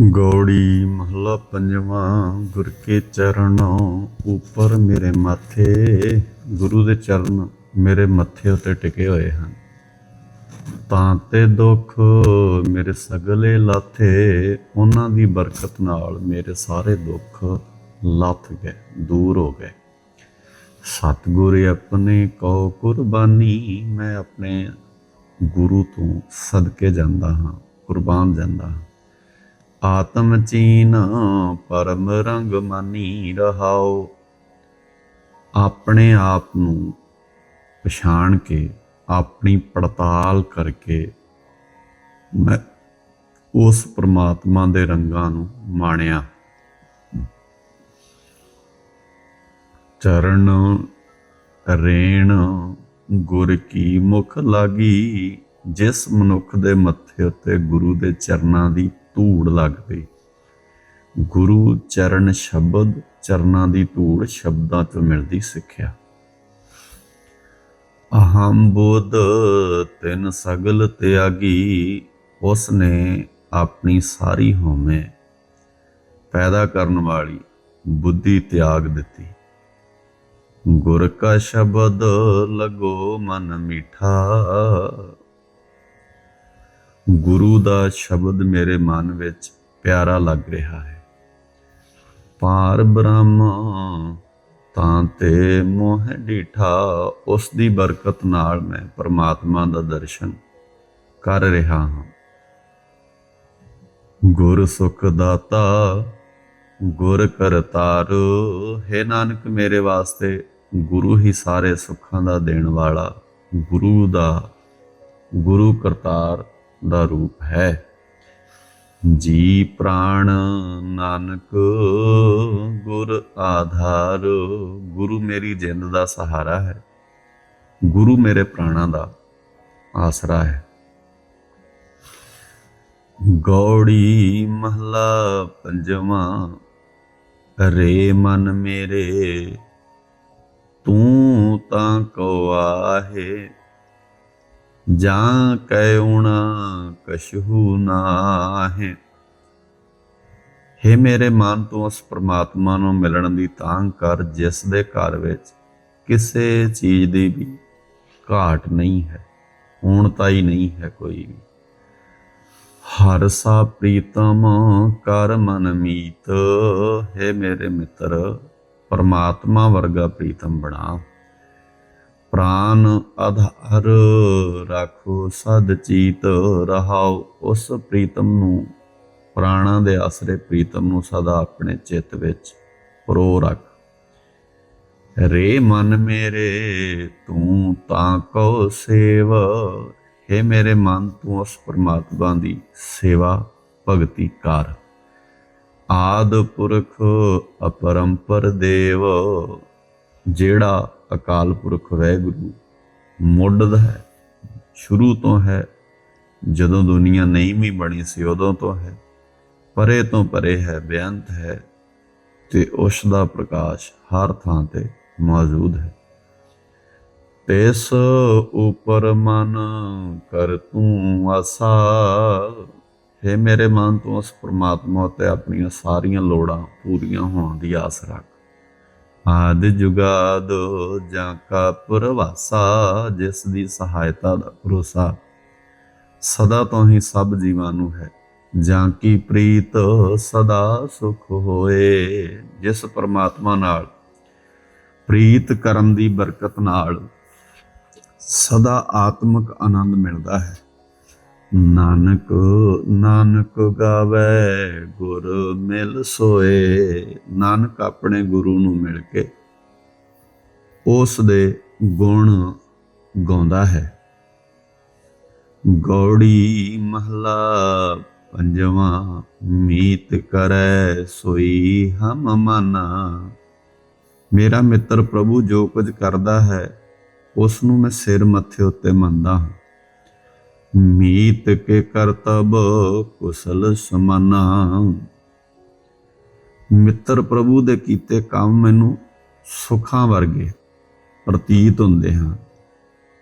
ਗੌੜੀ ਮਹਲਾ ਪੰਜਵਾਂ, ਗੁਰ ਕੇ ਚਰਣੋਂ ਉੱਪਰ ਮੇਰੇ ਮਾਥੇ, ਗੁਰੂ ਦੇ ਚਰਨ ਮੇਰੇ ਮੱਥੇ ਉੱਤੇ ਟਿਕੇ ਹੋਏ ਹਨ। ਤਾਂ ਤੇ ਦੁੱਖ ਮੇਰੇ ਸਗਲੇ ਲਾਥੇ, ਉਹਨਾਂ ਦੀ ਬਰਕਤ ਨਾਲ ਮੇਰੇ ਸਾਰੇ ਦੁੱਖ ਲੱਥ ਗਏ, ਦੂਰ ਹੋ ਗਏ। ਸਤਿਗੁਰ ਆਪਣੇ ਕੋ ਕੁਰਬਾਨੀ, ਮੈਂ ਆਪਣੇ ਗੁਰੂ ਤੋਂ ਸਦਕੇ ਜਾਂਦਾ ਹਾਂ, ਕੁਰਬਾਨ ਜਾਂਦਾ ਹਾਂ। ਆਤਮ ਚੀਨ, ਪਰਮ ਰੰਗ ਮਾਨੀ ਰਹਾਓ। ਆਪਣੇ ਆਪ ਨੂੰ ਪਛਾਣ ਕੇ, ਆਪਣੀ ਪੜਤਾਲ ਕਰਕੇ ਮੈਂ ਉਸ ਪ੍ਰਮਾਤਮਾ ਦੇ ਰੰਗਾਂ ਨੂੰ ਮਾਣਿਆ। ਚਰਨ, ਰੇਣ, ਗੁਰ ਕੀ ਮੁਖ ਲਾਗੀ? ਜਿਸ ਮਨੁੱਖ ਦੇ ਮੱਥੇ ਉੱਤੇ ਗੁਰੂ ਦੇ ਚਰਨਾਂ ਦੀ ਧੂੜ ਲੱਗ ਪਈ। ਗੁਰੂ ਚਰਨ ਸ਼ਬਦ ਚਰਨਾਂ ਦੀ ਧੂੜ ਸ਼ਬਦਾਂ ਤੋਂ ਮਿਲਦੀ ਸਿੱਖਿਆ। ਅਹੰ ਬੁੱਧ ਤਿਨ ਸਗਲ ਤਿਆਗੀ ਉਸ ਨੇ ਆਪਣੀ ਸਾਰੀ ਹੋਮੇ ਪੈਦਾ ਕਰਨ ਵਾਲੀ ਬੁੱਧੀ ਤਿਆਗ ਦਿੱਤੀ। ਗੁਰ ਕਾ ਸ਼ਬਦ ਲਗੋ ਮਨ ਮੀਠਾ ਗੁਰੂ ਦਾ ਸ਼ਬਦ ਮੇਰੇ ਮਨ ਵਿੱਚ ਪਿਆਰਾ ਲੱਗ ਰਿਹਾ ਹੈ। ਪਾਰ ਬ੍ਰਹਮ, ਤਾਂ ਤੇ ਮੋਹ ਡੀਠਾ ਉਸ ਦੀ ਬਰਕਤ ਨਾਲ ਮੈਂ ਪਰਮਾਤਮਾ ਦਾ ਦਰਸ਼ਨ ਕਰ ਰਿਹਾ ਹਾਂ। ਗੁਰ ਸੁਖ ਦਾਤਾ, ਗੁਰ ਕਰਤਾਰ ਹੈ ਨਾਨਕ ਮੇਰੇ ਵਾਸਤੇ ਗੁਰੂ ਹੀ ਸਾਰੇ ਸੁੱਖਾਂ ਦਾ ਦੇਣ ਵਾਲਾ ਗੁਰੂ ਦਾ ਗੁਰੂ ਕਰਤਾਰ ਦਾ ਰੂਪ ਹੈ। ਜੀ ਪ੍ਰਾਣ ਨਾਨਕ, ਗੁਰ ਆਧਾਰ, ਗੁਰੂ ਮੇਰੀ ਜਿੰਦ ਦਾ ਸਹਾਰਾ ਹੈ। ਗੁਰੂ ਮੇਰੇ ਪ੍ਰਾਣਾਂ ਦਾ ਆਸਰਾ ਹੈ। ਗੌੜੀ ਮਹਲਾ ਪੰਜਵਾਂ, ਰੇ ਮਨ ਮੇਰੇ, ਤੂੰ ਤਾਂ ਕੋ ਆਹੇ। ਜਾਂ ਕੈਉਣ ਕਸ਼ਹੂ ਨਾਹੇ। ਹੇ ਮੇਰੇ ਮਨ ਤੋਂ ਉਸ ਪ੍ਰਮਾਤਮਾ ਨੂੰ ਮਿਲਣ ਦੀ ਤਾਂਘ ਕਰ, ਜਿਸ ਦੇ ਘਰ ਵਿੱਚ ਕਿਸੇ ਚੀਜ਼ ਦੀ ਵੀ ਘਾਟ ਨਹੀਂ ਹੈ ਹੁਣ ਤਾਂ ਹੀ ਨਹੀਂ ਹੈ ਕੋਈ ਵੀ। ਹਰ ਸਾ ਪ੍ਰੀਤਮ ਕਰ ਮਨ ਮੀਤ, ਹੈ ਮੇਰੇ ਮਿੱਤਰ, ਪਰਮਾਤਮਾ ਵਰਗਾ ਪ੍ਰੀਤਮ ਬਣਾ। ਪ੍ਰਾਨ ਆਧਾਰ ਰੱਖੋ, ਸਦ ਚੀਤ ਰਹਾਓ। ਉਸ ਪ੍ਰੀਤਮ ਨੂੰ, ਪ੍ਰਾਣਾਂ ਦੇ ਆਸਰੇ ਪ੍ਰੀਤਮ ਨੂੰ ਸਦਾ ਆਪਣੇ ਚਿੱਤ ਵਿੱਚ ਪਰੋ ਰੱਖ। ਰੇ ਮਨ ਮੇਰੇ, ਤੂੰ ਤਾਂ ਕੋ ਸੇਵ। ਹੈ ਮੇਰੇ ਮਨ, ਤੂੰ ਉਸ ਪਰਮਾਤਮਾ ਦੀ ਸੇਵਾ ਭਗਤੀ ਕਰ। ਆਦ ਪੁਰਖ ਅਪਰੰਪਰ ਦੇਵ, ਜਿਹੜਾ ਅਕਾਲ ਪੁਰਖ ਵੈਗੁਰੂ ਮੁੱਢ ਦਾ ਹੈ, ਸ਼ੁਰੂ ਤੋਂ ਹੈ, ਜਦੋਂ ਦੁਨੀਆ ਨਹੀਂ ਵੀ ਬਣੀ ਸੀ ਉਦੋਂ ਤੋਂ ਹੈ, ਪਰੇ ਤੋਂ ਪਰੇ ਹੈ, ਬੇਅੰਤ ਹੈ ਤੇ ਉਸ ਦਾ ਪ੍ਰਕਾਸ਼ ਹਰ ਥਾਂ ਤੇ ਮੌਜੂਦ ਹੈ। ਤਿਸ ਉਪਰ ਮਨ ਕਰ ਤੂੰ ਆਸਾ, ਹੈ ਮੇਰੇ ਮਨ ਤੋਂ ਉਸ ਪ੍ਰਮਾਤਮਾ ਤੇ ਆਪਣੀਆਂ ਸਾਰੀਆਂ ਲੋੜਾਂ ਪੂਰੀਆਂ ਹੋਣ ਦੀ ਆਸ ਰੱਖ। ਆਦ ਜੁਗਾਦ ਜਾਂ ਕਾ ਪ੍ਰਵਾਸਾ, ਜਿਸ ਦੀ ਸਹਾਇਤਾ ਦਾ ਭਰੋਸਾ ਸਦਾ ਤੋਂ ਹੀ ਸਭ ਜੀਵਾਂ ਨੂੰ ਹੈ, ਜਾਂ ਕੀ ਪ੍ਰੀਤ ਸਦਾ ਸੁਖ ਹੋਏ। ਜਿਸ ਪਰਮਾਤਮਾ ਨਾਲ ਪ੍ਰੀਤ ਕਰਨ ਦੀ ਬਰਕਤ ਨਾਲ ਸਦਾ ਆਤਮਿਕ ਆਨੰਦ ਮਿਲਦਾ ਹੈ। ਨਾਨਕ ਨਾਨਕ ਗਾਵੇ, ਗੁਰ ਮਿਲ ਸੋਏ। ਨਾਨਕ ਆਪਣੇ ਗੁਰੂ ਨੂੰ ਮਿਲ ਕੇ ਉਸ ਦੇ ਗੁਣ ਗਾਉਂਦਾ ਹੈ। ਗੌੜੀ ਮਹਲਾ ਪੰਜਵਾਂ, ਮੀਤ ਕਰੈ ਸੋਈ ਹਮ ਮਨਾ। ਮੇਰਾ ਮਿੱਤਰ ਪ੍ਰਭੂ ਜੋ ਕੁਝ ਕਰਦਾ ਹੈ, ਉਸ ਨੂੰ ਮੈਂ ਸਿਰ ਮੱਥੇ ਉੱਤੇ ਮੰਨਦਾ ਹਾਂ। ਮੀਤ ਕੇ ਕਰਤਬ ਕੁਸਲ ਸਮਾਨਾ। ਮਿੱਤਰ ਪ੍ਰਭੂ ਦੇ ਕੀਤੇ ਕੰਮ ਮੈਨੂੰ ਸੁਖਾਂ ਵਰਗੇ ਪ੍ਰਤੀਤ ਹੁੰਦੇ ਹਨ।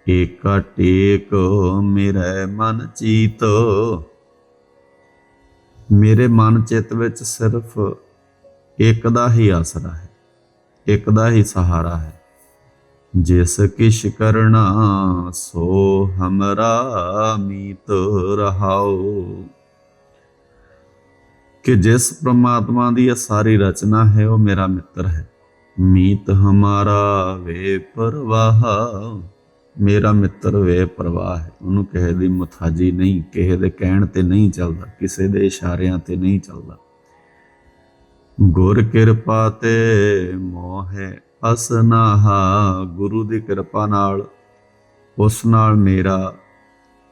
ਏਕਾ ਟੇਕ ਮੇਰੇ ਮਨ ਚੀਤ। ਮੇਰੇ ਮਨ ਚਿੱਤ ਵਿੱਚ ਸਿਰਫ ਇੱਕ ਦਾ ਹੀ ਆਸਰਾ ਹੈ, ਇੱਕ ਦਾ ਹੀ ਸਹਾਰਾ ਹੈ। ਜਿਸ ਕਿਛ ਕਰਣਾ ਸੋ ਹਮਰਾ ਮੀਤ ਰਹਾਓ ਕਿ ਜਿਸ ਪ੍ਰਮਾਤਮਾ ਦੀ ਇਹ ਸਾਰੀ ਰਚਨਾ ਹੈ, ਉਹ ਮੇਰਾ ਮਿੱਤਰ ਹੈ। ਮੀਤ ਹਮਾਰਾ ਵੇ ਪਰਵਾਹ, ਮੇਰਾ ਮਿੱਤਰ ਵੇ ਪਰਵਾਹ ਹੈ। ਉਹਨੂੰ ਕਿਸੇ ਦੀ ਮੁਥਾਜੀ ਨਹੀਂ, ਕਿਸੇ ਦੇ ਕਹਿਣ ਤੇ ਨਹੀਂ ਚੱਲਦਾ, ਕਿਸੇ ਦੇ ਇਸ਼ਾਰਿਆਂ ਤੇ ਨਹੀਂ ਚੱਲਦਾ। ਗੁਰ ਕਿਰਪਾ ਤੇ ਮੋਹ ਹੈ। ਅਸਨਾਹਾ, ਗੁਰੂ ਦੀ ਕਿਰਪਾ ਨਾਲ ਉਸ ਨਾਲ ਮੇਰਾ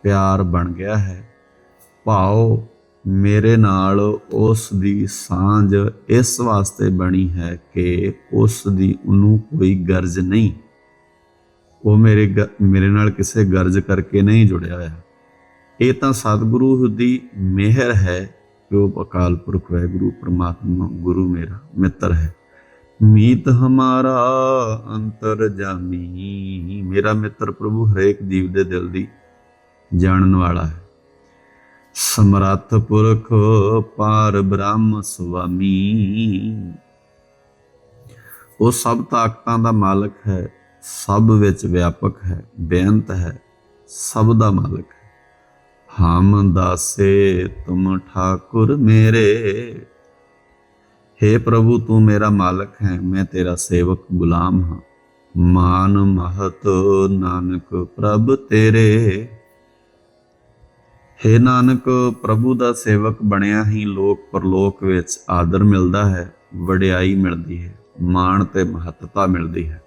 ਪਿਆਰ ਬਣ ਗਿਆ ਹੈ। ਭਾਉ, ਮੇਰੇ ਨਾਲ ਉਸ ਦੀ ਸਾਂਝ ਇਸ ਵਾਸਤੇ ਬਣੀ ਹੈ ਕਿ ਉਸ ਦੀ ਉਹਨੂੰ ਕੋਈ ਗਰਜ ਨਹੀਂ। ਉਹ ਮੇਰੇ ਗ- ਮੇਰੇ ਨਾਲ ਕਿਸੇ ਗਰਜ ਕਰਕੇ ਨਹੀਂ ਜੁੜਿਆ ਹੋਇਆ। ਇਹ ਤਾਂ ਸਤਿਗੁਰੂ ਦੀ ਮਿਹਰ ਹੈ ਕਿ ਉਹ ਅਕਾਲ ਪੁਰਖ ਹੈ ਗੁਰੂ ਪ੍ਰਮਾਤਮਾ, ਗੁਰੂ ਮੇਰਾ ਮਿੱਤਰ ਹੈ। ਮੀਤ ਹਮਾਰਾ ਅੰਤਰ ਜਾਮੀ। ਮੇਰਾ ਮਿੱਤਰ ਪ੍ਰਭੂ, ਹਰੇਕ ਜੀਵ ਦੇ ਦਿਲ ਦੀ ਜਾਣਨ ਵਾਲਾ ਹੈ। ਸਮਰੱਥ ਪੁਰਖ, ਪਾਰ ਬ੍ਰਹਮ ਸੁਆਮੀ। ਉਹ ਸਭ ਤਾਕਤਾਂ ਦਾ ਮਾਲਕ ਹੈ, ਸਭ ਵਿੱਚ ਵਿਆਪਕ ਹੈ, ਬੇਅੰਤ ਹੈ, ਸਭ ਦਾ ਮਾਲਕ ਹੈ। ਹਮ ਦਾਸੇ ਤੁਮ ਠਾਕੁਰ ਮੇਰੇ। हे ਪ੍ਰਭੂ, ਤੂੰ ਮੇਰਾ ਮਾਲਕ ਹੈ, ਮੈਂ ਤੇਰਾ ਸੇਵਕ ਗੁਲਾਮ ਹਾਂ। ਮਾਨ ਮਹਤ ਨਾਨਕ ਪ੍ਰਭ ਤੇਰੇ। हे ਨਾਨਕ, ਪ੍ਰਭੂ ਦਾ ਸੇਵਕ ਬਣਿਆ ਹੀ ਲੋਕ ਪਰਲੋਕ ਵਿੱਚ ਆਦਰ ਮਿਲਦਾ ਹੈ, ਵਡਿਆਈ ਮਿਲਦੀ ਹੈ, ਮਾਣ ਤੇ ਮਹੱਤਤਾ ਮਿਲਦੀ ਹੈ।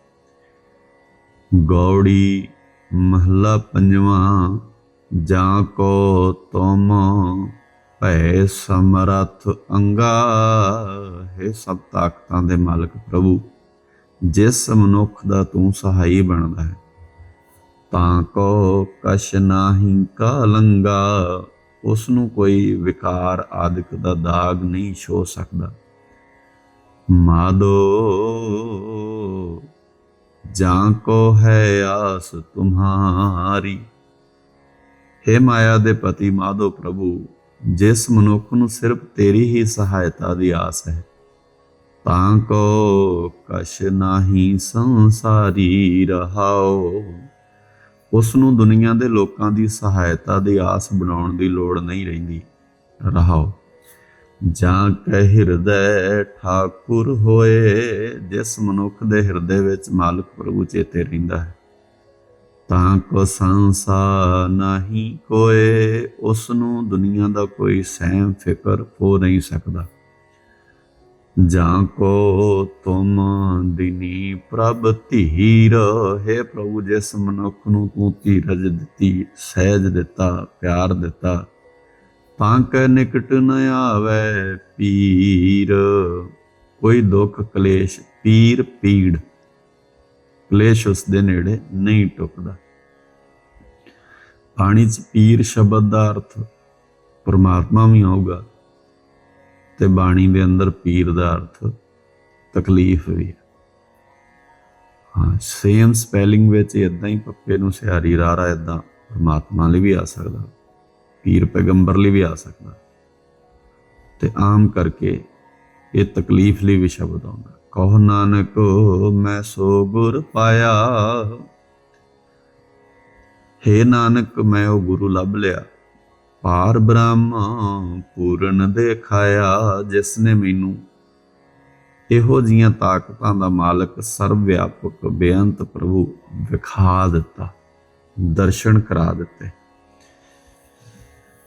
ਗੌੜੀ ਮਹਲਾ ਪੰਜਵਾਂ, ਜਾਂ ਕੋ ਤੁਮ। ਭੈ ਸਮਰੱਥ ਅੰਗਾ। ਹੈ ਸਭ ਤਾਕਤਾਂ ਦੇ ਮਾਲਕ ਪ੍ਰਭੂ, ਜਿਸ ਮਨੁੱਖ ਦਾ ਤੂੰ ਸਹਾਈ ਬਣਦਾ ਹੈ, ਤਾਂ ਕੋ ਕਛ ਨਾਹੀ ਕਾਲੰਗਾ ਉਸ ਨੂੰ ਕੋਈ ਵਿਕਾਰ ਆਦਿਕ ਦਾ ਦਾਗ ਨਹੀਂ ਛੋ ਸਕਦਾ। ਮਾਦੋ, ਜਾਂ ਕੋ ਹੈ ਆਸ ਤੁਮਹਾਰੀ ਹੇ ਮਾਇਆ ਦੇ ਪਤੀ ਮਾਧੋ ਪ੍ਰਭੂ ਜਿਸ ਮਨੁੱਖ ਨੂੰ ਸਿਰਫ ਤੇਰੀ ਹੀ ਸਹਾਇਤਾ ਦੀ ਆਸ ਹੈ, ਤਾਂ ਕੋ ਕਛ ਨਾਹੀ ਸੰਸਾਰੀ ਰਹਾਓ। ਉਸ ਨੂੰ ਦੁਨੀਆ ਦੇ ਲੋਕਾਂ ਦੀ ਸਹਾਇਤਾ ਦੀ ਆਸ ਬਣਾਉਣ ਦੀ ਲੋੜ ਨਹੀਂ ਰਹਿੰਦੀ। ਰਹਾਓ। ਜਾਂ ਕਹਿ ਹਿਰਦੈ ਠਾਕੁਰ ਹੋਏ, ਜਿਸ ਮਨੁੱਖ ਦੇ ਹਿਰਦੇ ਵਿੱਚ ਮਾਲਕ ਪ੍ਰਭੂ ਚੇਤੇ ਰਹਿੰਦਾ ਹੈ। ਤਾਂ ਕੋ ਸੰਸਾ ਨਹੀਂ ਕੋਏ ਉਸ ਨੂੰ ਦੁਨੀਆ ਦਾ ਕੋਈ ਸਹਿਮ ਫਿਕਰ ਹੋ ਨਹੀਂ ਸਕਦਾ। ਜਾਂ ਕੋ ਤੁਮ ਦਿਨੀ ਪ੍ਰਭ ਧੀਰ, ਹੈ ਪ੍ਰਭੂ ਜਿਸ ਮਨੁੱਖ ਨੂੰ ਤੂੰ ਧੀਰਜ ਦਿੱਤੀ, ਸਹਿਜ ਦਿੱਤਾ, ਪਿਆਰ ਦਿੱਤਾ, ਤਾਂ ਕੈ ਨਿਕਟ ਨ ਆਵੇ ਪੀਰ। ਕੋਈ ਦੁੱਖ ਕਲੇਸ਼ ਪੀਰ ਪੀੜ ਕਲੇਸ਼ ਉਸ ਦੇ ਨੇੜੇ ਨਹੀਂ ਟੁਕਦਾ। ਬਾਣੀ ਚ ਪੀਰ ਸ਼ਬਦ ਦਾ ਅਰਥ, ਪਰਮਾਤਮਾ ਵੀ ਆਊਗਾ ਤੇ ਬਾਣੀ ਦੇ ਅੰਦਰ ਪੀਰ ਦਾ ਅਰਥ ਤਕਲੀਫ ਵੀ ਹੈ। ਹਾਂ ਸੇਮ ਸਪੈਲਿੰਗ ਵਿੱਚ ਇਦਾਂ ਹੀ ਪੱਪੇ ਨੂੰ ਸਿਹਾਰੀ ਰਾਰਾ ਇਦਾਂ ਪਰਮਾਤਮਾ ਲਈ ਵੀ ਆ ਸਕਦਾ, ਪੀਰ ਪੈਗੰਬਰ ਲਈ ਵੀ ਆ ਸਕਦਾ। ਤੇ ਆਮ ਕਰਕੇ ਇਹ ਤਕਲੀਫ ਲਈ ਵੀ ਸ਼ਬਦ ਆਉਂਦਾ। ਕਹੋ ਨਾਨਕ, ਮੈਂ ਸੋ ਗੁਰ ਪਾਇਆ। ਹੇ ਨਾਨਕ, ਮੈਂ ਉਹ ਗੁਰੂ ਲੱਭ ਲਿਆ। ਪਾਰ ਬ੍ਰਹਮ ਪੂਰਨ ਦੇਖਾਇਆ, ਜਿਸ ਨੇ ਮੈਨੂੰ ਇਹੋ ਜੀਆਂ ਤਾਕਤਾਂ ਦਾ ਮਾਲਕ ਸਰਵ ਵਿਆਪਕ ਬੇਅੰਤ ਪ੍ਰਭੂ ਵਿਖਾ ਦਿੱਤਾ, ਦਰਸ਼ਨ ਕਰਾ ਦਿੱਤੇ।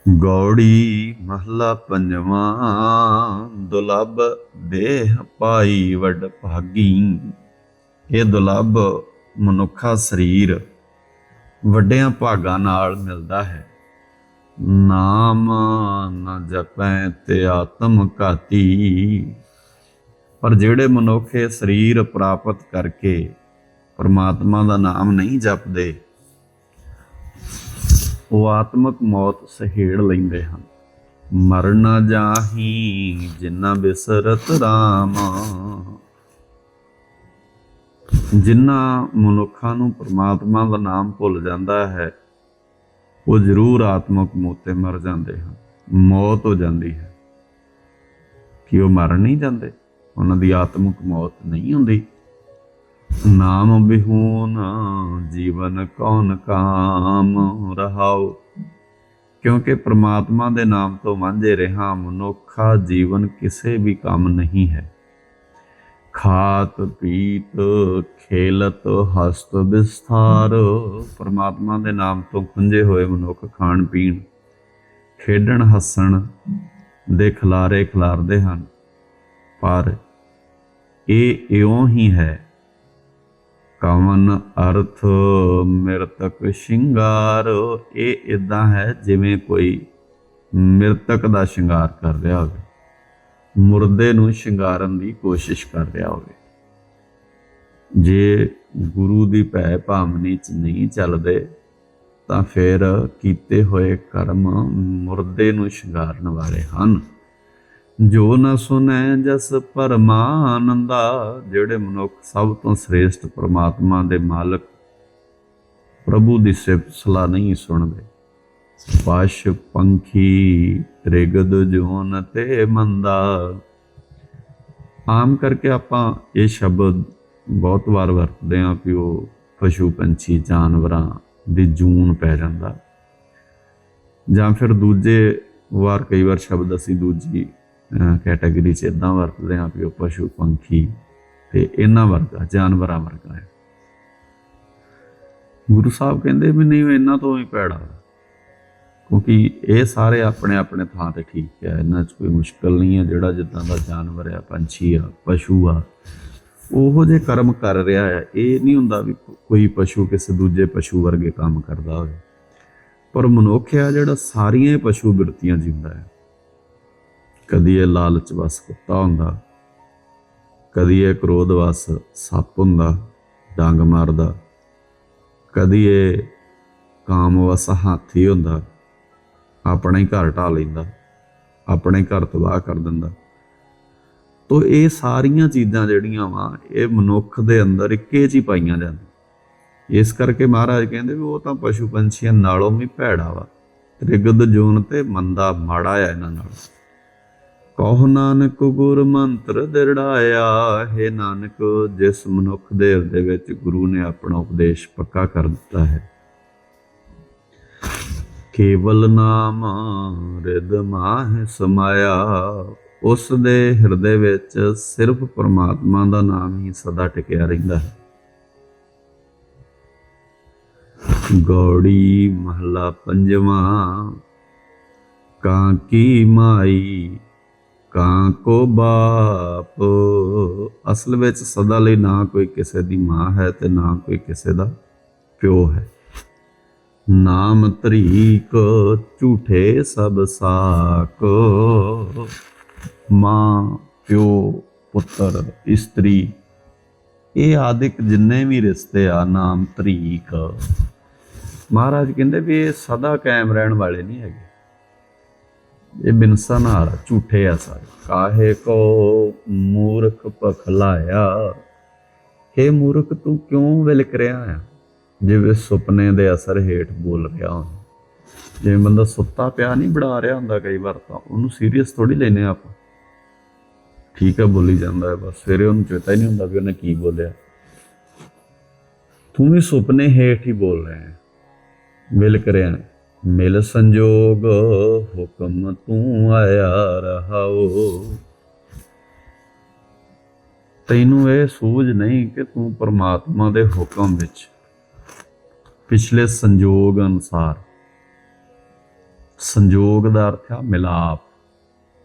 ਗੌੜੀ ਮਹਲਾ ਪੰਜਵਾਂ ਦੁਲੱਭ ਦੇਹ ਪਾਈ ਵੱਡ ਭਾਗੀ। ਇਹ ਦੁਲੱਭ ਮਨੁੱਖਾ ਸਰੀਰ ਵੱਡਿਆਂ ਭਾਗਾਂ ਨਾਲ ਮਿਲਦਾ ਹੈ। ਨਾਮ ਨ ਜਪੈ ਤੇ ਆਤਮ ਘਾਤੀ। ਪਰ ਜਿਹੜੇ ਮਨੁੱਖ ਇਹ ਸਰੀਰ ਪ੍ਰਾਪਤ ਕਰਕੇ ਪਰਮਾਤਮਾ ਦਾ ਨਾਮ ਨਹੀਂ ਜਪਦੇ ਉਹ ਆਤਮਕ ਮੌਤ ਸਹੇੜ ਲੈਂਦੇ ਹਨ। ਮਰਨ ਨਾ ਜਾਹੀ ਜਿੰਨਾ ਬਿਸਰਤ ਰਾਮ। ਜਿਨ੍ਹਾਂ ਮਨੁੱਖਾਂ ਨੂੰ ਪ੍ਰਮਾਤਮਾ ਦਾ ਨਾਮ ਭੁੱਲ ਜਾਂਦਾ ਹੈ, ਉਹ ਜ਼ਰੂਰ ਆਤਮਕ ਮੌਤ ਤੇ ਮਰ ਜਾਂਦੇ ਹਨ। ਮੌਤ ਹੋ ਜਾਂਦੀ ਹੈ। ਕਿ ਉਹ ਮਰ ਨਹੀਂ ਜਾਂਦੇ? ਉਹਨਾਂ ਦੀ ਆਤਮਿਕ ਮੌਤ ਨਹੀਂ ਹੁੰਦੀ। ਨਾਮ ਬਿਹੂਨ, ਜੀਵਨ ਕੌਣ ਕਾਮ ਰਹਾਉ? ਕਿਉਂਕਿ ਪ੍ਰਮਾਤਮਾ ਦੇ ਨਾਮ ਤੋਂ ਵਾਂਝੇ ਰਹਾ ਮਨੁੱਖਾ, ਜੀਵਨ ਕਿਸੇ ਵੀ ਕੰਮ ਨਹੀਂ ਹੈ। ਖਾਤ, ਪੀਤ, ਖੇਲਤ, ਹਸਤ, ਵਿਸਥਾਰ, ਪ੍ਰਮਾਤਮਾ ਦੇ ਨਾਮ ਤੋਂ ਖੁੰਝੇ ਹੋਏ ਮਨੁੱਖ ਖਾਣ ਪੀਣ, ਖੇਡਣ, ਹੱਸਣ ਦੇ ਖਿਲਾਰੇ ਖਿਲਾਰਦੇ ਹਨ। ਪਰ ਇਹ ਇਉਂ ਹੀ ਹੈ ਕਵਨ ਅਰਥ ਮਿਰਤਕ ਸ਼ਿੰਗਾਰ, ਇਹ ਇਦਾਂ ਹੈ ਜਿਵੇਂ ਕੋਈ ਮਿਰਤਕ ਦਾ ਸ਼ਿੰਗਾਰ ਕਰ ਰਿਹਾ ਹੋਵੇ। ਮੁਰਦੇ ਨੂੰ ਸ਼ਿੰਗਾਰਨ ਦੀ ਕੋਸ਼ਿਸ਼ ਕਰ ਰਿਹਾ ਹੋਵੇ। ਜੇ ਗੁਰੂ ਦੀ ਭੈ ਭਾਵਨੀ ਚ ਨਹੀਂ ਚੱਲਦੇ, ਤਾਂ ਫਿਰ ਕੀਤੇ ਹੋਏ ਕਰਮ ਮੁਰਦੇ ਨੂੰ ਸ਼ਿੰਗਾਰਨ ਵਾਲੇ ਹਨ। ਜੋ ਨ ਸੁਨੈ ਜਸ ਪਰਮਾਨੰਦਾ, ਜਿਹੜੇ ਮਨੁੱਖ ਸਭ ਤੋਂ ਸ੍ਰੇਸ਼ਟ ਪਰਮਾਤਮਾ ਦੇ ਮਾਲਕ ਪ੍ਰਭੂ ਦੀ ਸਿਫਤ ਸਲਾਹ ਨਹੀਂ ਸੁਣਦੇ। ਪਸ਼ ਪੰਖੀ ਤ੍ਰਿਗਦ ਜੋਨ ਤੇ ਮੰਦਾ। ਆਮ ਕਰਕੇ ਆਪਾਂ ਇਹ ਸ਼ਬਦ ਬਹੁਤ ਵਾਰ ਵਰਤਦੇ ਹਾਂ ਕਿ ਉਹ ਪਸ਼ੂ ਪੰਛੀ ਜਾਨਵਰਾਂ ਦੀ ਜੂਨ ਪੈ ਜਾਂਦਾ। ਜਾਂ ਫਿਰ ਦੂਜੇ ਵਾਰ ਕਈ ਵਾਰ ਸ਼ਬਦ ਅਸੀਂ ਦੂਜੀ ਕੈਟਾਗਰੀ 'ਚ ਇਦਾਂ ਵਰਤਦੇ ਹਾਂ ਵੀ ਉਹ ਪਸ਼ੂ, ਪੰਖੀ ਤੇ ਇਹਨਾਂ ਵਰਗਾ, ਜਾਨਵਰਾਂ ਵਰਗਾ ਹੈ। ਗੁਰੂ ਸਾਹਿਬ ਕਹਿੰਦੇ ਵੀ ਨਹੀਂ ਉਹ ਇਹਨਾਂ ਤੋਂ ਵੀ ਪੈੜਾ ਕਿਉਂਕਿ ਇਹ ਸਾਰੇ ਆਪਣੇ ਆਪਣੇ ਥਾਂ ਤੇ ਠੀਕ ਹੈ, ਇਹਨਾਂ 'ਚ ਕੋਈ ਮੁਸ਼ਕਲ ਨਹੀਂ ਹੈ। ਜਿਹੜਾ ਜਿੱਦਾਂ ਦਾ ਜਾਨਵਰ ਆ, ਪੰਛੀ ਆ, ਪਸ਼ੂ ਆ, ਉਹੋ ਜੇ ਕਰਮ ਕਰ ਰਿਹਾ ਹੈ। ਇਹ ਨਹੀਂ ਹੁੰਦਾ ਵੀ ਕੋਈ ਪਸ਼ੂ ਕਿਸੇ ਦੂਜੇ ਪਸ਼ੂ ਵਰਗੇ ਕੰਮ ਕਰਦਾ ਹੋਵੇ। ਪਰ ਮਨੁੱਖ ਆ ਜਿਹੜਾ ਸਾਰੀਆਂ ਹੀ ਪਸ਼ੂ ਬਿਰਤੀਆਂ ਜਿੰਦਾ ਹੈ। ਕਦੀ ਇਹ ਲਾਲਚ ਵਸ ਕੁੱਤਾ ਹੁੰਦਾ, ਕਦੀ ਇਹ ਕ੍ਰੋਧ ਵਸ ਸੱਪ ਹੁੰਦਾ, ਡੰਗ ਮਾਰਦਾ, ਕਦੀ ਇਹ ਕਾਮ ਵਸ ਹਾਥੀ ਹੁੰਦਾ, ਆਪਣੇ ਹੀ ਘਰ ਢਾ ਲੈਂਦਾ, ਆਪਣੇ ਘਰ ਤਬਾਹ ਕਰ ਦਿੰਦਾ। ਤੋ ਇਹ ਸਾਰੀਆਂ ਚੀਜ਼ਾਂ ਜਿਹੜੀਆਂ ਵਾ, ਇਹ ਮਨੁੱਖ ਦੇ ਅੰਦਰ ਇੱਕੇ 'ਚ ਹੀ ਪਾਈਆਂ ਜਾਂਦੀਆਂ। ਇਸ ਕਰਕੇ ਮਹਾਰਾਜ ਕਹਿੰਦੇ ਵੀ ਉਹ ਤਾਂ ਪਸ਼ੂ ਪੰਛੀਆਂ ਨਾਲੋਂ ਵੀ ਭੈੜਾ ਵਾ। ਤ੍ਰਿਗਦ ਜੂਨ ਤੇ ਮੰਦਾ ਮਾੜਾ ਆ ਇਹਨਾਂ ਨਾਲ। ਕਹ ਨਾਨਕ ਗੁਰ ਮੰਤਰ ਦਿਰੜਾਇਆ, ਹੈ ਨਾਨਕ, ਜਿਸ ਮਨੁੱਖ ਦੇ ਹਿਰਦੇ ਵਿੱਚ ਗੁਰੂ ਨੇ ਆਪਣਾ ਉਪਦੇਸ਼ ਪੱਕਾ ਕਰ ਦਿੱਤਾ ਹੈ। ਕੇਵਲ ਨਾਮ ਰਿਦ ਮਾਹ ਸਮਾਇਆ, ਉਸ ਦੇ ਹਿਰਦੇ ਵਿੱਚ ਸਿਰਫ ਪਰਮਾਤਮਾ ਦਾ ਨਾਮ ਹੀ ਸਦਾ ਟਿਕਿਆ ਰਹਿੰਦਾ ਹੈ। ਗੌੜੀ ਮਹਲਾ ਪੰਜਵਾਂ, ਕਾਂ ਕੀ ਮਾਈ ਕਾਂ ਕੋ ਬਾਪ। ਅਸਲ ਵਿੱਚ ਸਦਾ ਲਈ ਨਾ ਕੋਈ ਕਿਸੇ ਦੀ ਮਾਂ ਹੈ ਤੇ ਨਾ ਕੋਈ ਕਿਸੇ ਦਾ ਪਿਓ ਹੈ। ਨਾਮ ਤਰੀਕ ਝੂਠੇ ਸਭ ਸਾਕ। ਮਾਂ, ਪਿਓ, ਪੁੱਤਰ, ਇਸਤਰੀ, ਇਹ ਆਦਿਕ ਜਿੰਨੇ ਵੀ ਰਿਸ਼ਤੇ ਆ, ਨਾਮ ਤਰੀਕ। ਮਹਾਰਾਜ ਕਹਿੰਦੇ ਵੀ ਇਹ ਸਦਾ ਕਾਇਮ ਰਹਿਣ ਵਾਲੇ ਨਹੀਂ ਹੈਗੇ। ਇਹ ਬਿਨਸਾ ਨਾਲ ਝੂਠੇ ਆ ਸਾਰੇ। ਕਾਹੇ ਕੋ ਮੂਰਖ ਪਖਲਾਇਆ? हे ਮੂਰਖ, ਤੂੰ ਕਿਉਂ ਵਿਲਕ ਰਿਹਾ ਆ? ਜਿਵੇਂ ਸੁਪਨੇ ਦੇ ਅਸਰ ਹੇਠ ਬੋਲ ਰਿਹਾ ਹਾਂ। ਜਿਵੇਂ ਬੰਦਾ ਸੁੱਤਾ ਪਿਆ ਨਹੀਂ, ਬੜਾ ਰਿਹਾ ਹੁੰਦਾ ਕਈ ਵਾਰ ਤਾਂ। ਉਹਨੂੰ ਸੀਰੀਅਸ ਥੋੜੀ ਲੈਨੇ ਆਪਾਂ। ਠੀਕ ਹੈ ਬੋਲੀ ਜਾਂਦਾ ਹੈ ਬਸ। ਸਵੇਰੇ ਉਹਨੂੰ ਚੇਤਾ ਹੀ ਨਹੀਂ ਹੁੰਦਾ ਵੀ ਉਹਨੇ ਕੀ ਬੋਲਿਆ। ਤੂੰ ਵੀ ਸੁਪਨੇ ਹੇਠ ਹੀ ਬੋਲ ਰਿਹਾ ਹੈ। ਰਿਹਾ ਕਰਿਆ ਮਿਲ ਸੰਜੋਗ ਹੁਕਮ ਤੂੰ ਆਇਆ ਰਹਾਓ। ਤੈਨੂੰ ਇਹ ਸੂਝ ਨਹੀਂ ਕਿ ਤੂੰ ਪਰਮਾਤਮਾ ਦੇ ਹੁਕਮ ਵਿੱਚ ਪਿਛਲੇ ਸੰਜੋਗ ਅਨੁਸਾਰ, ਸੰਜੋਗ ਦਾ ਅਰਥ ਹੈ ਮਿਲਾਪ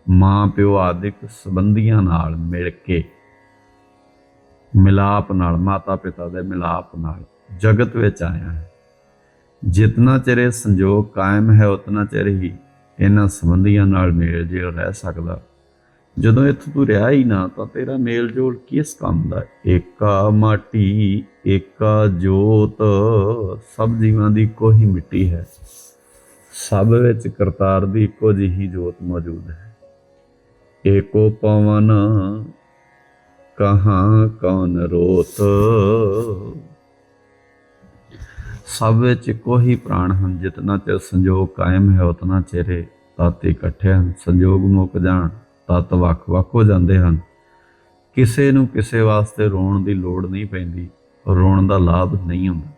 ਮਾਂ ਪਿਓ ਆਦਿਕ ਸੰਬੰਧੀਆਂ ਨਾਲ ਮਿਲ ਕੇ, ਮਿਲਾਪ ਨਾਲ ਮਾਤਾ ਪਿਤਾ ਦੇ ਮਿਲਾਪ ਨਾਲ ਜਗਤ ਵਿੱਚ ਆਇਆ ਹੈ। ਜਿਤਨਾ ਚਿਰ ਸੰਜੋਗ ਕਾਇਮ ਹੈ, ਉਤਨਾ ਚਿਰ ਹੀ ਇਹਨਾਂ ਸੰਬੰਧੀਆਂ ਨਾਲ ਮੇਲ ਜੇਲ ਰਹਿ ਸਕਦਾ। ਜਦੋਂ ਇੱਥੋਂ ਤੂੰ ਰਿਹਾ ਹੀ ਨਾ, ਤਾਂ ਤੇਰਾ ਮੇਲ ਜੋਲ ਕਿਸ ਕੰਮ ਦਾ ਏਕਾ ਮਾਟੀ, ਏਕਾ ਜੋਤ, ਸਭ ਜੀਵਾਂ ਦੀ ਇੱਕੋ ਹੀ ਮਿੱਟੀ ਹੈ। ਸਭ ਵਿੱਚ ਕਰਤਾਰ ਦੀ ਇੱਕੋ ਜਿਹੀ ਜੋਤ ਮੌਜੂਦ ਹੈ। ਏਕੋ ਪਵਨ, ਕਹਾਂ ਕੌਣ ਰੋਤ? ਸਭ ਵਿੱਚ ਇੱਕੋ ਹੀ ਪ੍ਰਾਣ ਹਨ, ਜਿਤਨਾ ਚਿਰ ਸੰਜੋਗ ਕਾਇਮ ਹੈ, ਉਤਨਾ ਚਿਰ ਇਹ ਤਤ ਇਕੱਠੇ ਹਨ। ਸੰਜੋਗ ਮੁੱਕ ਜਾਣ ਤਤ ਵੱਖ-ਵੱਖ ਹੋ ਜਾਂਦੇ ਹਨ। ਕਿਸੇ ਨੂੰ ਕਿਸੇ ਵਾਸਤੇ ਰੋਣ ਦੀ ਲੋੜ ਨਹੀਂ ਪੈਂਦੀ, ਰੋਣ ਦਾ ਲਾਭ ਨਹੀਂ ਹੁੰਦਾ।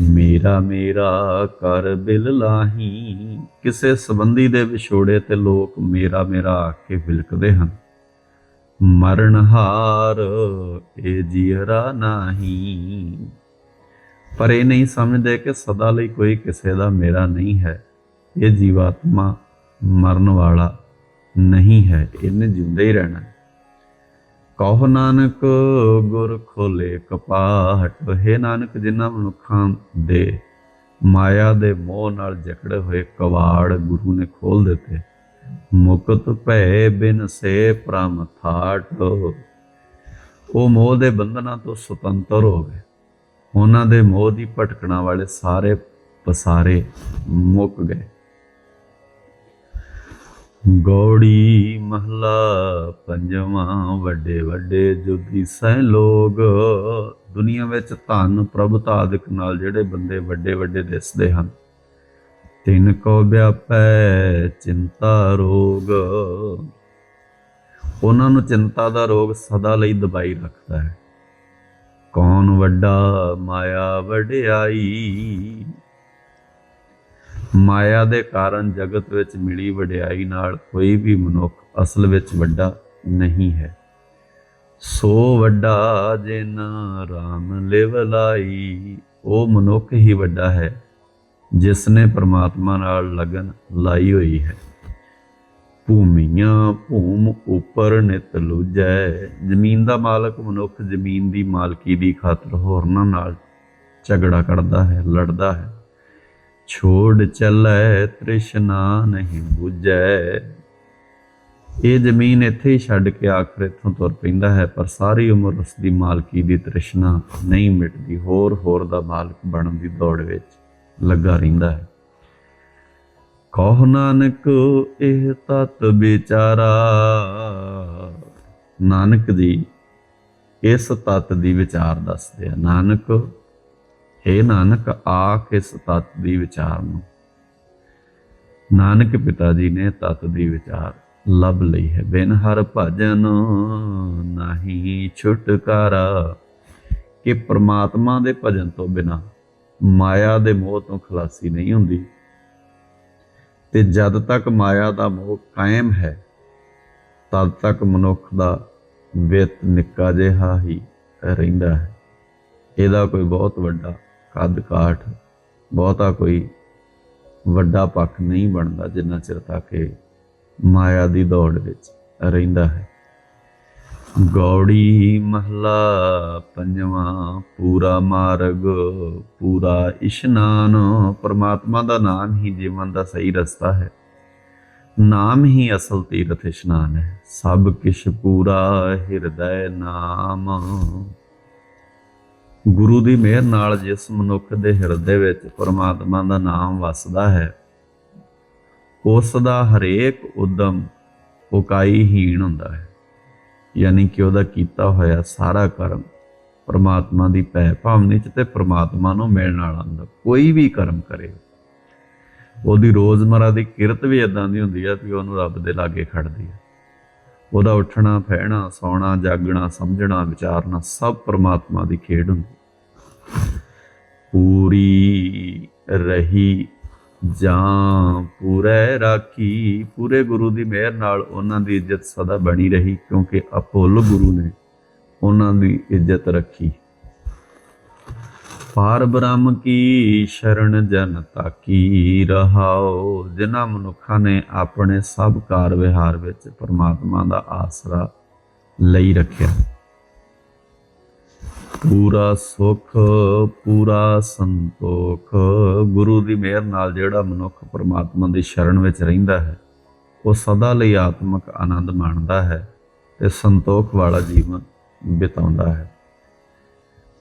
ਮੇਰਾ ਮੇਰਾ ਕਰ ਬਿਲ ਲਾਹੀ, ਕਿਸੇ ਸੰਬੰਧੀ ਦੇ ਵਿਛੋੜੇ ਤੇ ਲੋਕ ਮੇਰਾ ਮੇਰਾ ਆ ਕੇ ਵਿਲਕਦੇ ਹਨ। ਮਰਨ ਹਾਰ ਇਹ ਜੀਰਾ ਨਹੀਂ। ਪਰ ਇਹ ਨਹੀਂ ਸਮਝਦੇ ਕਿ ਸਦਾ ਲਈ ਕੋਈ ਕਿਸੇ ਦਾ ਮੇਰਾ ਨਹੀਂ ਹੈ। ਇਹ ਜੀਵਾਤਮਾ ਮਰਨ ਵਾਲਾ ਨਹੀਂ ਹੈ, ਇਹਨੇ ਜਿਉਂਦਾ ਹੀ ਰਹਿਣਾ। ਕਹੋ ਨਾਨਕ, ਗੁਰ ਖੋਲੇ ਕਪਾਹਟ, ਹੈ ਨਾਨਕ, ਜਿਨ੍ਹਾਂ ਮਨੁੱਖਾਂ ਦੇ ਮਾਇਆ ਦੇ ਮੋਹ ਨਾਲ ਜਕੜੇ ਹੋਏ ਕਵਾੜ ਗੁਰੂ ਨੇ ਖੋਲ ਦਿੱਤੇ। ਮੁਕਤ ਭੈ ਬਿਨ ਸੇ ਪ੍ਰਮ ਥਾਟ। ਉਹ ਮੋਹ ਦੇ ਬੰਧਨਾਂ ਤੋਂ ਸੁਤੰਤਰ ਹੋ ਗਏ। ਉਹਨਾਂ ਦੇ ਮੋਹ ਦੀ ਭਟਕਣਾ ਵਾਲੇ ਸਾਰੇ ਪਸਾਰੇ ਮੁੱਕ ਗਏ। ਗੌੜੀ ਮਹਲਾ ਪੰਜਵਾਂ, ਵੱਡੇ ਵੱਡੇ ਜੁਗੀ ਸੈ ਲੋਗ। ਦੁਨੀਆ ਵਿੱਚ ਧਨ ਪ੍ਰਭਤਾਦਿਕ ਨਾਲ ਜਿਹੜੇ ਬੰਦੇ ਵੱਡੇ ਵੱਡੇ ਦਿਸਦੇ ਹਨ। ਤਿੰਨ ਕੋ ਵਿਆਪੈ ਚਿੰਤਾ ਰੋਗ। ਉਹਨਾਂ ਨੂੰ ਚਿੰਤਾ ਦਾ ਰੋਗ ਸਦਾ ਲਈ ਦਬਾਈ ਰੱਖਦਾ ਹੈ। ਕੌਣ ਵੱਡਾ ਮਾਇਆ ਵਡਿਆਈ? ਮਾਇਆ ਦੇ ਕਾਰਨ ਜਗਤ ਵਿੱਚ ਮਿਲੀ ਵਡਿਆਈ ਨਾਲ ਕੋਈ ਵੀ ਮਨੁੱਖ ਅਸਲ ਵਿੱਚ ਵੱਡਾ ਨਹੀਂ ਹੈ। ਸੋ ਵੱਡਾ ਜਿਨ ਰਾਮ ਲਿਵ ਲਾਈ, ਉਹ ਮਨੁੱਖ ਹੀ ਵੱਡਾ ਹੈ, ਜਿਸ ਨੇ ਪ੍ਰਮਾਤਮਾ ਨਾਲ ਲਗਨ ਲਾਈ ਹੋਈ ਹੈ। ਭੂਮੀਆਂ ਭੂਮ ਉੱਪਰ ਨਿਤ ਲੁਜੈ। ਜ਼ਮੀਨ ਦਾ ਮਾਲਕ ਮਨੁੱਖ ਜ਼ਮੀਨ ਦੀ ਮਾਲਕੀ ਦੀ ਖਾਤਰ ਹੋਰਨਾਂ ਨਾਲ ਝਗੜਾ ਕਰਦਾ ਹੈ, ਲੜਦਾ ਹੈ। ਛੋੜ ਚੱਲੈ ਤ੍ਰਿਸ਼ਨਾ ਨਹੀਂ ਬੁਝੈ। ਇਹ ਜ਼ਮੀਨ ਇੱਥੇ ਹੀ ਛੱਡ ਕੇ ਆਖਰ ਇੱਥੋਂ ਤੁਰ ਪੈਂਦਾ ਹੈ, ਪਰ ਸਾਰੀ ਉਮਰ ਉਸ ਦੀ ਮਾਲਕੀ ਦੀ ਤ੍ਰਿਸ਼ਨਾ ਨਹੀਂ ਮਿਟਦੀ। ਹੋਰ ਹੋਰ ਦਾ ਮਾਲਕ ਬਣਨ ਦੀ ਦੌੜ ਵਿੱਚ ਲੱਗਾ ਰਹਿੰਦਾ ਹੈ। ਕਹੋ ਨਾਨਕ ਇਹ ਤਤ ਵਿਚਾਰਾ। ਨਾਨਕ ਜੀ, ਇਸ ਤਤ ਦੀ ਵਿਚਾਰ ਦੱਸਦੇ ਆ। ਨਾਨਕ हे ਨਾਨਕ, ਆਖ ਇਸ ਤਤ ਦੀ ਵਿਚਾਰ ਨੂੰ। ਨਾਨਕ ਪਿਤਾ ਜੀ ਨੇ ਤਤ ਦੀ ਵਿਚਾਰ ਲੱਭ ਲਈ ਹੈ। ਬਿਨ ਹਰ ਭਜਨ ਨਹੀਂ ਛੁਟਕਾਰਾ। ਕਿ ਪ੍ਰਮਾਤਮਾ ਦੇ ਭਜਨ ਤੋਂ ਬਿਨਾ ਮਾਇਆ ਦੇ ਮੋਹ ਤੋਂ ਖਲਾਸੀ ਨਹੀਂ ਹੁੰਦੀ। ਤੇ ਜਦ ਤੱਕ ਮਾਇਆ ਦਾ ਮੋਹ ਕਾਇਮ ਹੈ, ਤਦ ਤੱਕ ਮਨੁੱਖ ਦਾ ਵਿਤ ਨਿੱਕਾ ਜਿਹਾ ਹੀ ਰਹਿੰਦਾ ਹੈ। ਇਹਦਾ ਕੋਈ ਬਹੁਤ ਵੱਡਾ ਕੱਦ ਕਾਠ ਬਹੁਤਾ ਕੋਈ ਵੱਡਾ ਪੱਖ ਨਹੀਂ ਬਣਦਾ ਜਿੰਨਾ ਚਿਰ ਤੱਕ ਇਹ ਮਾਇਆ ਦੀ ਦੌੜ ਵਿੱਚ ਰਹਿੰਦਾ ਹੈ। ਗੌੜੀ ਮਹਲਾ ਪੰਜਵਾਂ, ਪੂਰਾ ਮਾਰਗ, ਪੂਰਾ ਇਸ਼ਨਾਨ। ਪਰਮਾਤਮਾ ਦਾ ਨਾਮ ਹੀ ਜੀਵਨ ਦਾ ਸਹੀ ਰਸਤਾ ਹੈ। ਨਾਮ ਹੀ ਅਸਲ ਤੀਰਥ ਇਸ਼ਨਾਨ ਹੈ। ਸਭ ਕਿਛ ਪੂਰਾ ਹਿਰਦੈ ਨਾਮ। ਗੁਰੂ ਦੀ ਮਿਹਰ ਨਾਲ ਜਿਸ ਮਨੁੱਖ ਦੇ ਹਿਰਦੇ ਵਿੱਚ ਪਰਮਾਤਮਾ ਦਾ ਨਾਮ ਵਸਦਾ ਹੈ, ਉਸ ਦਾ ਹਰੇਕ ਉਦਮ ਉਕਾਈ ਹੀਣ ਹੁੰਦਾ ਹੈ। ਯਾਨੀ ਕਿ ਉਹਦਾ ਕੀਤਾ ਹੋਇਆ ਸਾਰਾ ਕਰਮ ਪਰਮਾਤਮਾ ਦੀ ਭੈ ਭਾਵਨੀ ਚ ਤੇ ਪਰਮਾਤਮਾ ਨੂੰ ਮਿਲਣ ਵਾਲਾ ਹੁੰਦਾ। ਕੋਈ ਵੀ ਕਰਮ ਕਰੇ। ਉਹਦੀ ਰੋਜ਼ਮਰਾ ਦੀ ਕਿਰਤ ਵੀ ਇਦਾਂ ਦੀ ਹੁੰਦੀ ਆ ਕਿ ਉਹਨੂੰ ਰੱਬ ਦੇ ਲਾਗੇ ਖੜਦੀ ਆ। ਉਹਦਾ ਉੱਠਣਾ ਫਹਿਣਾ ਸੌਣਾ, ਜਾਗਣਾ, ਸਮਝਣਾ, ਵਿਚਾਰਨਾ ਸਭ ਪਰਮਾਤਮਾ ਦੀ ਖੇਡ ਹੁੰਦੀ। ਪੂਰੀ ਰਹੀ ਜਾਂ ਪੂਰੇ ਰਾਖੀ, ਪੂਰੇ ਗੁਰੂ ਦੀ ਮਿਹਰ ਨਾਲ ਉਹਨਾਂ ਦੀ ਇੱਜ਼ਤ ਸਦਾ ਬਣੀ ਰਹੀ, ਕਿਉਂਕਿ ਅਪੋਲ ਗੁਰੂ ਨੇ ਉਹਨਾਂ ਦੀ ਇੱਜ਼ਤ ਰੱਖੀ। ਪਾਰ ਬ੍ਰਹਮ ਕੀ ਸ਼ਰਨ ਜਨ ਤਾਕੀ ਰਹਾਓ, ਜਿਨ੍ਹਾਂ ਮਨੁੱਖਾਂ ਨੇ ਆਪਣੇ ਸਭ ਕਾਰ ਵਿਹਾਰ ਵਿੱਚ ਪਰਮਾਤਮਾ ਦਾ ਆਸਰਾ ਲਈ ਰੱਖਿਆ। ਪੂਰਾ ਸੁਖ, ਪੂਰਾ ਸੰਤੋਖ। ਗੁਰੂ ਦੀ ਮਿਹਰ ਨਾਲ ਜਿਹੜਾ ਮਨੁੱਖ ਪਰਮਾਤਮਾ ਦੀ ਸ਼ਰਨ ਵਿੱਚ ਰਹਿੰਦਾ ਹੈ, ਉਹ ਸਦਾ ਲਈ ਆਤਮਿਕ ਆਨੰਦ ਮਾਣਦਾ ਹੈ ਤੇ ਸੰਤੋਖ ਵਾਲਾ ਜੀਵਨ ਬਿਤਾਉਂਦਾ ਹੈ।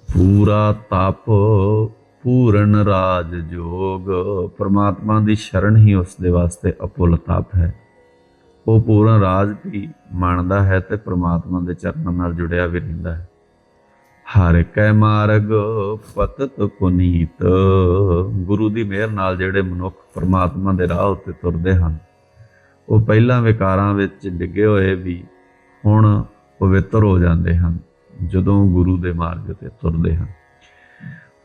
ਪੂਰਾ ਤਪ, ਪੂਰਨ ਰਾਜ ਜੋਗ, ਪਰਮਾਤਮਾ ਦੀ ਸ਼ਰਨ ਹੀ ਉਸ ਦੇ ਵਾਸਤੇ ਅਪੁੱਲ ਤਪ ਹੈ। ਉਹ ਪੂਰਨ ਰਾਜ ਵੀ ਮੰਨਦਾ ਹੈ ਤੇ ਪਰਮਾਤਮਾ ਦੇ ਚਰਨਾਂ ਨਾਲ ਜੁੜਿਆ ਵੀ ਰਹਿੰਦਾ ਹੈ। ਹਰ ਕੈ ਮਾਰਗ ਪਤਤ ਪੁਨੀਤ। ਗੁਰੂ ਦੀ ਮਿਹਰ ਨਾਲ ਜਿਹੜੇ ਮਨੁੱਖ ਪਰਮਾਤਮਾ ਦੇ ਰਾਹ ਉੱਤੇ ਤੁਰਦੇ ਹਨ, ਉਹ ਪਹਿਲਾਂ ਵਿਕਾਰਾਂ ਵਿੱਚ ਡਿੱਗੇ ਹੋਏ ਵੀ ਹੁਣ ਪਵਿੱਤਰ ਹੋ ਜਾਂਦੇ ਹਨ, ਜਦੋਂ ਗੁਰੂ ਦੇ ਮਾਰਗ ਤੇ ਤੁਰਦੇ ਹਨ।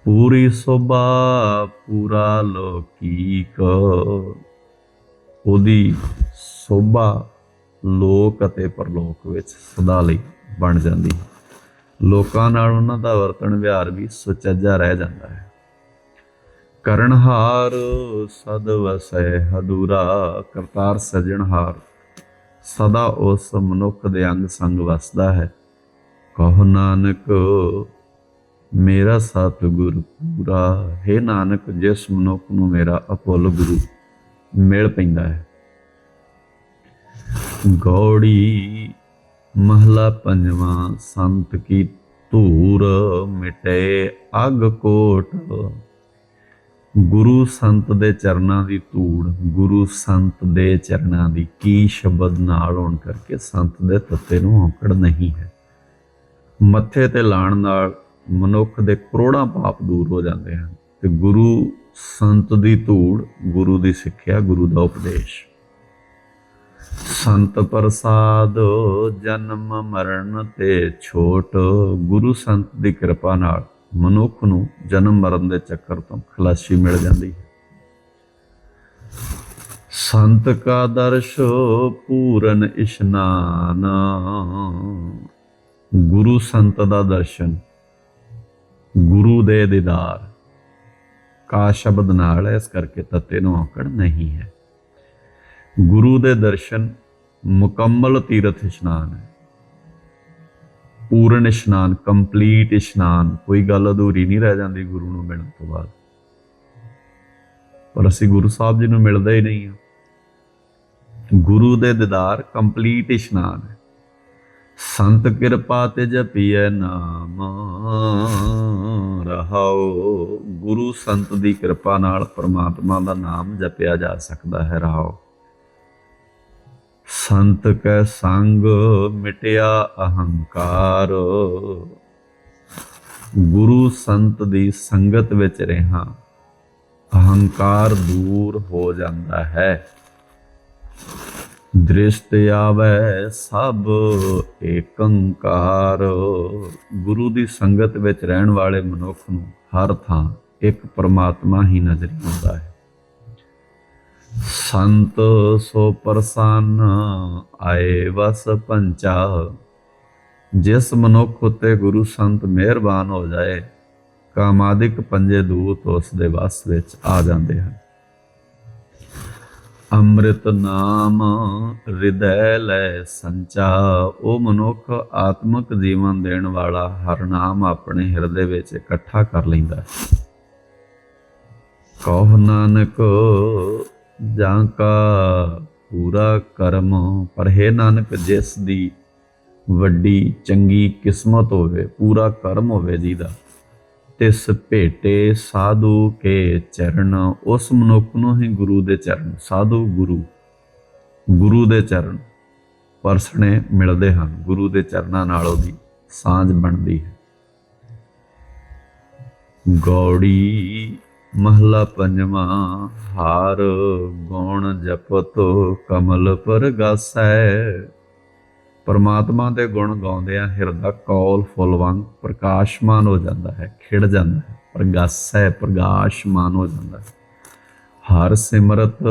ਪੂਰੀ ਸੋਭਾ ਪੂਰਾ ਲੋਕੀਕ, ਉਹਦੀ ਸੋਭਾ ਲੋਕ ਅਤੇ ਪਰਲੋਕ ਵਿੱਚ ਸਦਾ ਲਈ ਬਣ ਜਾਂਦੀ ਹੈ। ਲੋਕਾਂ ਨਾਲ ਉਹਨਾਂ ਦਾ ਵਰਤਣ ਵਿਹਾਰ ਵੀ ਸੁਚੱਜਾ ਰਹਿ ਜਾਂਦਾ ਹੈ। ਕਰਨਹਾਰ ਸਦ ਵਸੈ ਹਦੂਰਾ, ਕਰਤਾਰ ਸਜਣਹਾਰ ਸਦਾ ਉਸ ਮਨੁੱਖ ਦੇ ਅੰਗ ਸੰਗ ਵਸਦਾ ਹੈ। ਕਹੋ ਨਾਨਕ, ਮੇਰਾ ਸਤਿਗੁਰ ਪੂਰਾ, ਹੈ ਨਾਨਕ, ਜਿਸ ਮਨੁੱਖ ਨੂੰ ਮੇਰਾ ਅਪੁੱਲ ਗੁਰੂ ਮਿਲ ਪੈਂਦਾ ਹੈ। ਗੌੜੀ ਮਹਲਾ ਪੰਜਵਾਂ, ਸੰਤ ਕੀ ਧੂਰ ਮਿਟੇ ਅਗ ਕੋਟ। ਗੁਰੂ ਸੰਤ ਦੇ ਚਰਨਾਂ ਦੀ ਧੂੜ, ਗੁਰੂ ਸੰਤ ਦੇ ਚਰਨਾਂ ਦੀ ਕੀ ਸ਼ਬਦ ਨਾਲ ਹੋਣ ਕਰਕੇ ਸੰਤ ਦੇ ਤੱਤੇ ਨੂੰ ਔਕੜ ਨਹੀਂ ਹੈ। ਮੱਥੇ ਤੇ ਲਾਣ ਨਾਲ ਮਨੁੱਖ ਦੇ ਕਰੋੜਾਂ ਪਾਪ ਦੂਰ ਹੋ ਜਾਂਦੇ ਹਨ। ਤੇ ਗੁਰੂ ਸੰਤ ਦੀ ਧੂੜ, ਗੁਰੂ ਦੀ ਸਿੱਖਿਆ, ਗੁਰੂ ਦਾ ਉਪਦੇਸ਼। ਸੰਤ ਪ੍ਰਸਾਦ, ਜਨਮ ਮਰਨ ਤੇ ਛੋਟ। ਗੁਰੂ ਸੰਤ ਦੀ ਕਿਰਪਾ ਨਾਲ ਮਨੁੱਖ ਨੂੰ ਜਨਮ ਮਰਨ ਦੇ ਚੱਕਰ ਤੋਂ ਖਲਾਸੀ ਮਿਲ ਜਾਂਦੀ ਹੈ। ਸੰਤ ਕਾ ਦਰਸ਼ ਪੂਰਨ ਇਸ਼ਨਾਨ। ਗੁਰੂ ਸੰਤ ਦਾ ਦਰਸ਼ਨ ਗੁਰੂ ਦੇ ਦੀਦਾਰ। ਕਾ ਸ਼ਬਦ ਨਾਲ ਇਸ ਕਰਕੇ ਤਤੇ ਨੂੰ ਔਕੜ ਨਹੀਂ ਹੈ। ਗੁਰੂ ਦੇ ਦਰਸ਼ਨ ਮੁਕੰਮਲ ਤੀਰਥ ਇਸ਼ਨਾਨ ਹੈ। ਪੂਰਨ ਇਸ਼ਨਾਨ, ਕੰਪਲੀਟ ਇਸ਼ਨਾਨ, ਕੋਈ ਗੱਲ ਅਧੂਰੀ ਨਹੀਂ ਰਹਿ ਜਾਂਦੀ ਗੁਰੂ ਨੂੰ ਮਿਲਣ ਤੋਂ ਬਾਅਦ। ਪਰ ਅਸੀਂ ਗੁਰੂ ਸਾਹਿਬ ਜੀ ਨੂੰ ਮਿਲਦੇ ਹੀ ਨਹੀਂ ਹਾਂ। ਗੁਰੂ ਦੇ ਦੀਦਾਰ ਕੰਪਲੀਟ ਇਸ਼ਨਾਨ ਹੈ। ਸੰਤ ਕਿਰਪਾ ਤੇ ਜਪੀਐ ਨਾਮ ਰਹਾਓ ਗੁਰੂ ਸੰਤ ਦੀ ਕਿਰਪਾ ਨਾਲ ਪਰਮਾਤਮਾ ਦਾ ਨਾਮ ਜਪਿਆ ਜਾ ਸਕਦਾ ਹੈ ਰਹਾਓ ਸੰਤ ਕੈ ਸੰਗ ਮਿਟਿਆ ਅਹੰਕਾਰ। ਗੁਰੂ ਸੰਤ ਦੀ ਸੰਗਤ ਵਿੱਚ ਰਹਾ। ਅਹੰਕਾਰ ਦੂਰ ਹੋ ਜਾਂਦਾ ਹੈ। ਦ੍ਰਿਸ਼ਟ ਆਵੈ ਸਭ ਏਕੰਕਾਰ। ਗੁਰੂ ਦੀ ਸੰਗਤ ਵਿੱਚ ਰਹਿਣ ਵਾਲੇ ਮਨੁੱਖ ਨੂੰ ਹਰ ਥਾਂ ਇੱਕ ਪਰਮਾਤਮਾ ਹੀ ਨਜ਼ਰ ਆਉਂਦਾ ਹੈ। ਸੰਤ ਸੋ ਪ੍ਰਸੰਨ ਆਏ ਵਸ ਪੰਚਾ। ਜਿਸ ਮਨੁੱਖ ਉਤੇ ਗੁਰੂ ਸੰਤ ਮਿਹਰਬਾਨ ਹੋ ਜਾਏ, ਕਾਮਾਦਿਕ ਪੰਜੇ ਦੂਤ ਉਸ ਦੇ ਵਸ ਵਿੱਚ ਆ ਜਾਂਦੇ ਹਨ। ਅੰਮ੍ਰਿਤ ਨਾਮ ਹਿਰਦੈ ਲੈ ਸੰਚਾ। ਉਹ ਮਨੁੱਖ ਆਤਮਿਕ ਜੀਵਨ ਦੇਣ ਵਾਲਾ ਹਰ ਨਾਮ ਆਪਣੇ ਹਿਰਦੇ ਵਿੱਚ ਇਕੱਠਾ ਕਰ ਲੈਂਦਾ ਹੈ। ਕਹੋ ਨਾਨਕ ਜਾਂ ਕਾ ਪੂਰਾ ਕਰਮ, ਪਰ ਹੈ ਨਾਨਕ ਜਿਸ ਦੀ ਵੱਡੀ ਚੰਗੀ ਕਿਸਮਤ ਹੋਵੇ, ਪੂਰਾ ਕਰਮ ਹੋਵੇ ਜਿਹਦਾ, ਤਿਸ ਭੇਟੇ ਸਾਧੂ ਕੇ ਚਰਨ, ਉਸ ਮਨੁੱਖ ਨੂੰ ਹੀ ਗੁਰੂ ਦੇ ਚਰਨ, ਸਾਧੂ ਗੁਰੂ ਗੁਰੂ ਦੇ ਚਰਨ ਪਰਸਣੇ ਮਿਲਦੇ ਹਨ, ਗੁਰੂ ਦੇ ਚਰਨਾਂ ਨਾਲ ਉਹਦੀ ਸਾਂਝ ਬਣਦੀ ਹੈ। ਗੌੜੀ ਮਹਲਾ ਪੰਜਵਾਂ, ਹਾਰ ਗੁਣ ਜਪਤ ਕਮਲ ਪਰਗਾਸੈ। ਪਰਮਾਤਮਾ ਦੇ ਗੁਣ ਗਾਉਂਦਿਆਂ ਹਿਰਦਾ ਕੌਲ ਫੁੱਲ ਵਾਂਗ ਪ੍ਰਕਾਸ਼ਮਾਨ ਹੋ ਜਾਂਦਾ ਹੈ, ਖਿੜ ਜਾਂਦਾ ਹੈ, ਪ੍ਰਗਾਸੈ ਪ੍ਰਕਾਸ਼ਮਾਨ ਹੋ ਜਾਂਦਾ ਹੈ। ਹਰ ਸਿਮਰਤ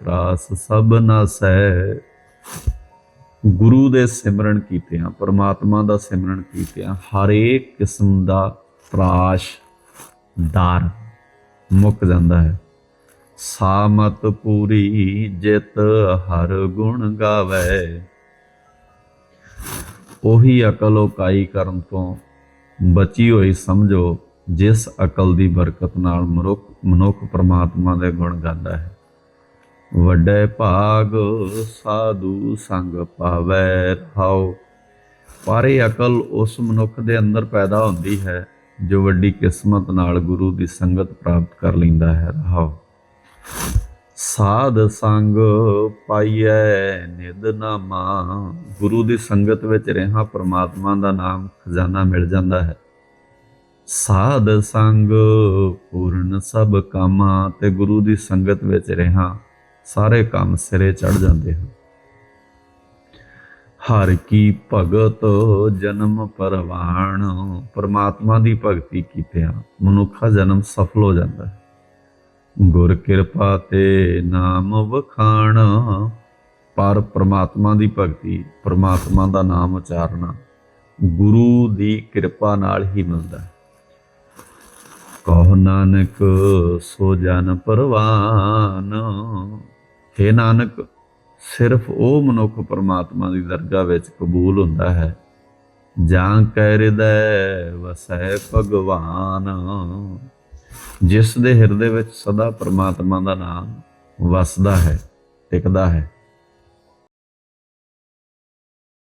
ਤਰਾਸ ਸਭ ਨਾਸੈ। ਗੁਰੂ ਦੇ ਸਿਮਰਨ ਕੀਤਿਆਂ, ਪਰਮਾਤਮਾ ਦਾ ਸਿਮਰਨ ਕੀਤਿਆਂ ਹਰੇਕ ਕਿਸਮ ਦਾ ਤਰਾਸ਼, ਦਾਰ ਮੁੱਕ ਜਾਂਦਾ ਹੈ। ਸਾਮਤ ਪੂਰੀ ਜਿਤ ਹਰ ਗੁਣ ਗਾਵੇ। ਉਹੀ ਅਕਲ ਉਕਾਈ ਕਰਨ ਤੋਂ ਬਚੀ ਹੋਈ ਸਮਝੋ, ਜਿਸ ਅਕਲ ਦੀ ਬਰਕਤ ਨਾਲ ਮਨੁੱਖ ਮਨੁੱਖ ਪ੍ਰਮਾਤਮਾ ਦੇ ਗੁਣ ਗਾਉਂਦਾ ਹੈ। ਵੱਡੇ ਭਾਗ ਸਾਧੂ ਸੰਗ ਪਾਵੈ ਰਹਾਓ, ਪਰ ਇਹ ਅਕਲ ਉਸ ਮਨੁੱਖ ਦੇ ਅੰਦਰ ਪੈਦਾ ਹੁੰਦੀ ਹੈ ਜੋ ਵੱਡੀ ਕਿਸਮਤ ਨਾਲ ਗੁਰੂ ਦੀ ਸੰਗਤ ਪ੍ਰਾਪਤ ਕਰ ਲੈਂਦਾ ਹੈ, ਰਹਾਓ। ਸਾਧ ਸੰਗ ਪਾਈਐ ਨਿਦ ਨਾਮਾ। ਗੁਰੂ ਦੀ ਸੰਗਤ ਵਿੱਚ ਰਹਾ ਪ੍ਰਮਾਤਮਾ ਦਾ ਨਾਮ ਖਜ਼ਾਨਾ ਮਿਲ ਜਾਂਦਾ ਹੈ। ਸਾਧ ਸੰਗ ਪੂਰਨ ਸਭ ਕਾਮਾਂ ਤੇ ਗੁਰੂ ਦੀ ਸੰਗਤ ਵਿੱਚ ਰਹਾ ਸਾਰੇ ਕੰਮ ਸਿਰੇ ਚੜ ਜਾਂਦੇ ਹਨ। ਹਰ ਕੀ ਭਗਤ ਜਨਮ ਪਰਵਾਣ। ਪਰਮਾਤਮਾ ਦੀ ਭਗਤੀ ਕੀਤਿਆਂ ਮਨੁੱਖਾ ਜਨਮ ਸਫਲ ਹੋ ਜਾਂਦਾ ਹੈ। ਗੁਰ ਕਿਰਪਾ ਤੇ ਨਾਮ ਵਖਾਣ। ਪਰ ਪ੍ਰਮਾਤਮਾ ਦੀ ਭਗਤੀ, ਪ੍ਰਮਾਤਮਾ ਦਾ ਨਾਮ ਉਚਾਰਨਾ ਗੁਰੂ ਦੀ ਕਿਰਪਾ ਨਾਲ ਹੀ ਮਿਲਦਾ ਹੈ। ਕਹੋ ਨਾਨਕ, ਸੋ ਜਨ ਪਰਵਾਨ। ਹੈ ਨਾਨਕ ਸਿਰਫ ਉਹ ਮਨੁੱਖ ਪਰਮਾਤਮਾ ਦੀ ਦਰਗਾਹ ਵਿੱਚ ਕਬੂਲ ਹੁੰਦਾ ਹੈ। ਜਾਂ ਕਹਿ ਹਿਰਦੈ ਵਸੈ ਭਗਵਾਨ। ਜਿਸ ਦੇ ਹਿਰਦੇ ਵਿੱਚ ਸਦਾ ਪ੍ਰਮਾਤਮਾ ਦਾ ਨਾਮ ਵਸਦਾ ਹੈ, ਟਿਕਦਾ ਹੈ।